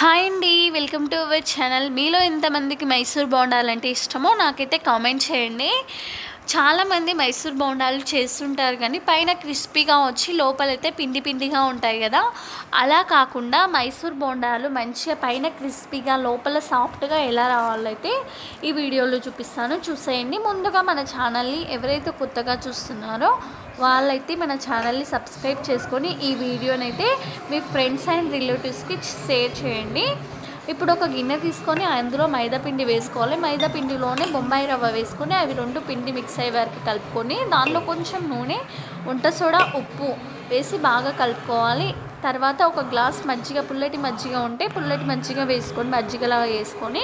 Hi అండి welcome to our channel. మీలో ఎంతమందికి మైసూర్ బాగుండాలంటే ఇష్టమో నాకైతే కామెంట్ చేయండి. చాలామంది మైసూర్ బోండాలు చేస్తుంటారు కానీ పైన క్రిస్పీగా వచ్చి లోపలైతే పిండి పిండిగా ఉంటాయి కదా. అలా కాకుండా మైసూర్ బోండాలు మంచిగా పైన క్రిస్పీగా లోపల సాఫ్ట్గా ఎలా రావాలైతే ఈ వీడియోలో చూపిస్తాను. చూసేయండి. ముందుగా మన ఛానల్ని ఎవరైతే కొత్తగా చూస్తున్నారో వాళ్ళైతే మన ఛానల్ని సబ్స్క్రైబ్ చేసుకొని ఈ వీడియోనైతే మీ ఫ్రెండ్స్ అండ్ రిలేటివ్స్కి షేర్ చేయండి. ఇప్పుడు ఒక గిన్నె తీసుకొని అందులో మైదాపిండి వేసుకోవాలి. మైదాపిండిలోనే బొమ్మాయి బొంబాయి రవ్వ వేసుకొని అవి రెండు పిండి మిక్స్ అయ్యే వరకు కలుపుకొని దానిలో కొంచెం నూనె వంట సోడా ఉప్పు వేసి బాగా కలుపుకోవాలి. తర్వాత ఒక గ్లాస్ మజ్జిగ పుల్లటి మజ్జిగ ఉంటే పుల్లటి మజ్జిగ వేసుకొని మజ్జిగలాగా వేసుకొని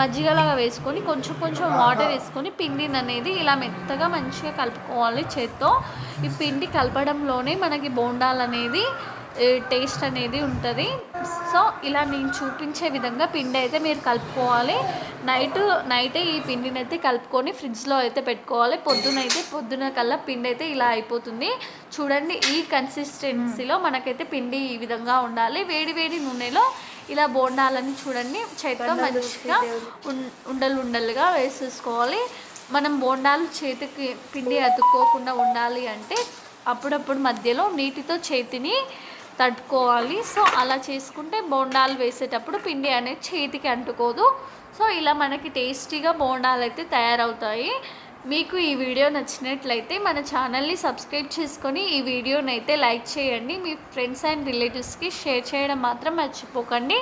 మజ్జిగలాగా వేసుకొని కొంచెం కొంచెం వాటర్ వేసుకొని పిండిని అనేది ఇలా మెత్తగా మంచిగా కలుపుకోవాలి చేత్తో. ఈ పిండి కలపడంలోనే మనకి బోండాలు అనేది టేస్ట్ అనేది ఉంటుంది. సో ఇలా నేను చూపించే విధంగా పిండి అయితే మీరు కలుపుకోవాలి. నైట్ నైటే ఈ పిండిని అయితే కలుపుకొని ఫ్రిడ్జ్లో అయితే పెట్టుకోవాలి. పొద్దునైతే పొద్దున కల్లా పిండి అయితే ఇలా అయిపోతుంది. చూడండి ఈ కన్సిస్టెన్సీలో మనకైతే పిండి ఈ విధంగా ఉండాలి. వేడి వేడి నూనెలో ఇలా బోండాలని చూడండి. చేతితో మంచిగా ఉండలు ఉండలుగా వేసేసుకోవాలి. మనం బోండాలు చేతికి పిండి అతుక్కోకుండా ఉండాలి అంటే అప్పుడప్పుడు మధ్యలో నీటితో చేతిని తట్టుకోవాలి. సో అలా చేసుకుంటే బోండాలు వేసేటప్పుడు పిండి అనేది చేతికి అంటుకోదు. సో ఇలా మనకి టేస్టీగా బోండాలు అయితే తయారవుతాయి. మీకు ఈ వీడియో నచ్చినట్లయితే మన ఛానల్ని సబ్స్క్రైబ్ చేసుకొని ఈ వీడియోని అయితే లైక్ చేయండి. మీ ఫ్రెండ్స్ అండ్ రిలేటివ్స్కి షేర్ చేయడం మాత్రం మర్చిపోకండి.